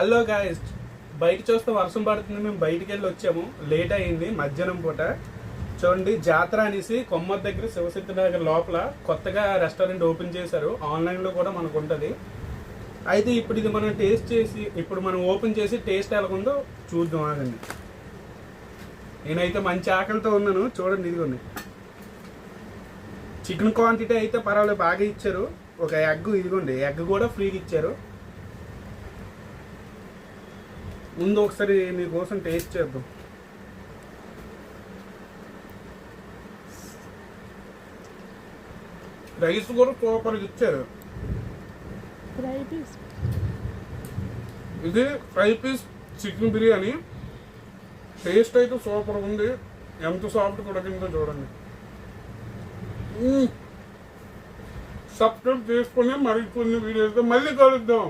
Hello guys బయట చూస్తే వర్షం పడుతుంది మేము బయటికి వెళ్ళి వచ్చాము. లేట్ అయింది మధ్యాహ్నం పూట. చూడండి జాతర అనేసి కొమ్మర్ దగ్గర శివశక్తి నగర్ లోపల కొత్తగా రెస్టారెంట్ ఓపెన్ చేశారు. ఆన్లైన్లో కూడా మనకు ఉంటుంది. అయితే ఇప్పుడు ఇది మనం టేస్ట్ చేసి ఇప్పుడు మనం ఓపెన్ చేసి టేస్ట్ ఎలాగుందో చూద్దాం ఆగండి. నేనైతే మంచి ఆకలితో ఉన్నాను. చూడండి ఇదిగోండి. చికెన్ క్వాంటిటీ అయితే పర్వాలేదు బాగా ఇచ్చారు. ఒక ఎగ్ ఇదిగోండి. ఎగ్ కూడా ఫ్రీగా ఇచ్చారు. ముందు ఒకసారి మీకోసం టేస్ట్ చేద్దాం. రైస్ కూడా సూపర్గా ఇచ్చారు. ఇది fry piece chicken biryani. Taste అయితే సూపర్ ఉంది. ఎంత సాఫ్ట్ ఉడికిందో చూడండి. సబ్స్క్రైబ్ చేసుకుని మరి కొన్ని వీడియోస్తో మళ్ళీ కలుద్దాం.